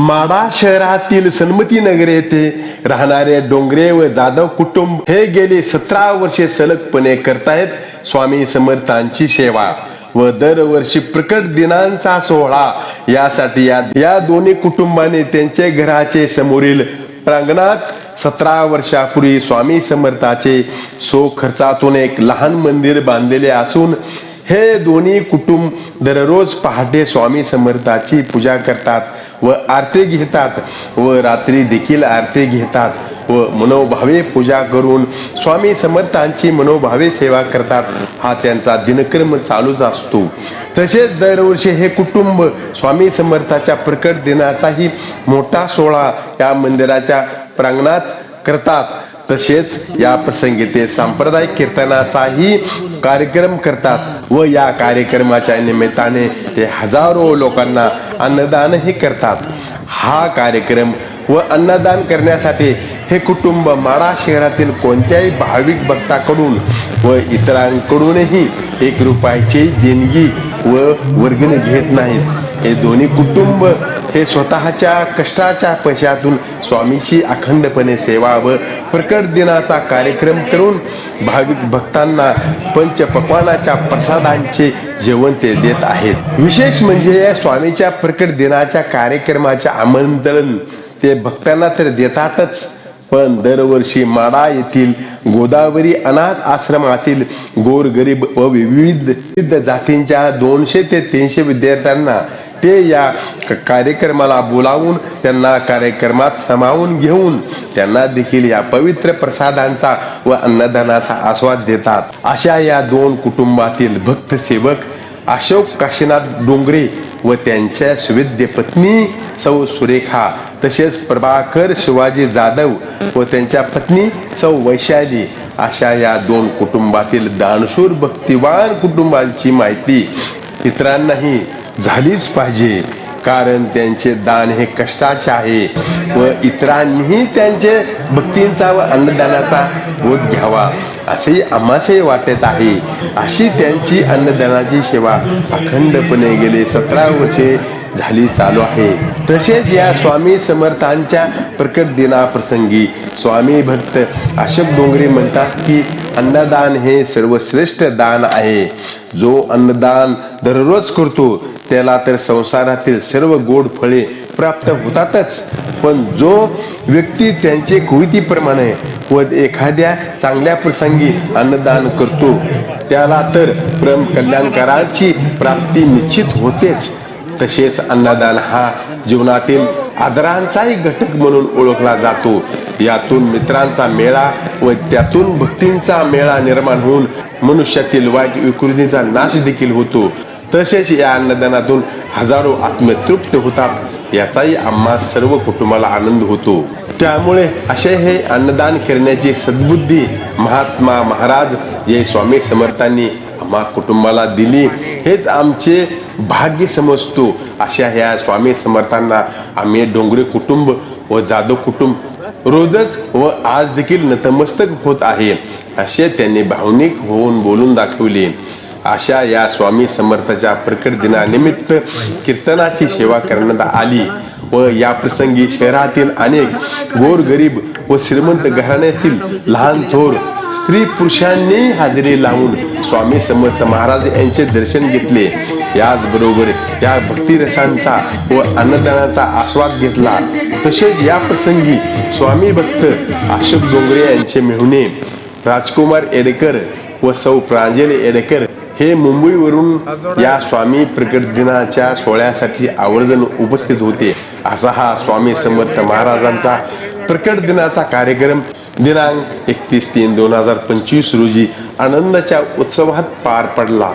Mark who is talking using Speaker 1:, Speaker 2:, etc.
Speaker 1: माडा शहरातील सन्मती नगर येथे राहणारे डोंगरे व जाधव कुटुंब हे गेले सतरा वर्षे सलगपणे करतायत स्वामी समर्थांची सेवा व दरवर्षी प्रकट दिनांचा सोहळा यासाठी या या दोन्ही कुटुंबाने त्यांचे घराचे समोरील प्रांगणात सतरा वर्षापूर्वी स्वामी समर्थाचे सो खर्चातून एक लहान मंदिर बांधलेले असून हे दोन्ही कुटुंब दररोज पहाटे स्वामी समर्थाची पूजा करतात. व आरती घेतात व रात्री देखील आरती घेतात व मनोभावे पूजा करून स्वामी समर्थांची मनोभावे सेवा करतात. हा त्यांचा दिनक्रम चालूच असतो. तसेच दरवर्षी हे कुटुंब स्वामी समर्थाच्या प्रकट दिनाचाही मोठा सोहळा या मंदिराच्या प्रांगणात करतात. तसेच या प्रसंगी ते सांप्रदायिक कीर्तनाचाही कार्यक्रम करतात व या कार्यक्रमाच्या निमित्ताने ते हजारो लोकांना अन्नदानही करतात. हा कार्यक्रम व अन्नदान करण्यासाठी हे कुटुंब माडा शहरातील कोणत्याही भाविक भक्ताकडून व इतरांकडूनही एक रुपयाची देणगी व वर्गणी घेत नाहीत. हे दोन्ही कुटुंब हे स्वतःच्या कष्टाच्या पैशातून स्वामीची अखंडपणे सेवा व प्रकट दिनाचा कार्यक्रम करून भाविक भक्तांना पंचपक्वानाच्या प्रसादांचे जेवण ते देत आहेत. विशेष म्हणजे या स्वामीच्या प्रकट दिनाच्या कार्यक्रमाचे आमंत्रण ते भक्तांना तर देतातच पण दरवर्षी माडा येथील गोदावरी अनाथ आश्रमातील गोरगरीब व विविध विविध जातींच्या दोनशे ते तीनशे विद्यार्थ्यांना ते या क- कार्यक्रमाला बोलावून त्यांना कार्यक्रमात सामावून घेऊन त्यांना देखील या पवित्र प्रसादांचा व अन्नदानाचा आस्वाद देतात. अशा या दोन कुटुंबातील भक्त सेवक अशोक काशीनाथ डोंगरे व त्यांच्या सुविद्य पत्नी सौ सुरेखा तसेच प्रभाकर शिवाजी जाधव व त्यांच्या पत्नी सौ वैशाली अशा या दोन कुटुंबातील दानशूर भक्तिवान कुटुंबांची माहिती इतरांनाही झालीच पाहिजे. कारण त्यांचे दान हे कष्टाचे आहे व इतरांनीही त्यांचे भक्तींचा व अन्नदानाचा बोध घ्यावा असे आम्हासही वाटत आहे. अशी त्यांची अन्नदानाची सेवा अखंडपणे गेले सतरा वर्षे झाली चालू आहे. तसेच या स्वामी समर्थांच्या प्रकट दिनाप्रसंगी स्वामी भक्त अशोक डोंगरे म्हणतात की अन्नदान हे सर्वश्रेष्ठ दान आहे. जो अन्नदान दररोज करतो त्याला तर संसारातील सर्व गोड फळे प्राप्त होतातच. पण जो व्यक्ती त्यांचे कृतीप्रमाणे व एखाद्या चांगल्या प्रसंगी अन्नदान करतो त्याला तर परम कल्याणकाराची प्राप्ती निश्चित होतेच. तसेच अन्नदान हा जीवनातील आदरांचाही घटक म्हणून ओळखला जातो. यातून मित्रांचा मेळा व त्यातून भक्तींचा मेळा निर्माण होऊन मनुष्यातील वाईट विकृतीचा नाश देखील होतो. तसेच या अन्नदानातून हजारो आत्मे तृप्त होतात याचाही आम्हा सर्व कुटुंबाला आनंद होतो. त्यामुळे असे हे अन्नदान करण्याची सद्बुद्धी महात्मा महाराज जे स्वामी समर्थांनी आम्हा कुटुंबाला दिली. हेच आमचे भाग्य समजतो. अशा ह्या स्वामी समर्थांना आम्ही डोंगरे कुटुंब व जाधव कुटुंब रोजच व आज देखील नतमस्तक होत आहे असे त्यांनी भावनिक होऊन बोलून दाखवले. अशा या स्वामी समर्थाच्या प्रकट दिनानिमित्त कीर्तनाची सेवा करण्यात आली व या प्रसंगी शहरातील अनेक गोरगरीब व श्रीमंत घराण्यातील लहान थोर स्त्री पुरुषांनी हजेरी लावून स्वामी समर्थ महाराज यांचे दर्शन घेतले. याचबरोबर या भक्तिरसांचा व अन्नदानाचा आस्वाद घेतला. तसेच या प्रसंगी स्वामी भक्त अशोक डोंगरे यांचे मेहुणे राजकुमार एडेकर व सौ प्रांजल एडेकर हे मुंबईवरून या स्वामी प्रकट दिनाच्या सोहळ्यासाठी आवर्जून उपस्थित होते. असा हा स्वामी समर्थ महाराजांचा प्रकट दिनाचा कार्यक्रम दिनांक एकतीस तीन दोन हजार पंचवीस रोजी आनंदाच्या उत्सवात पार पडला.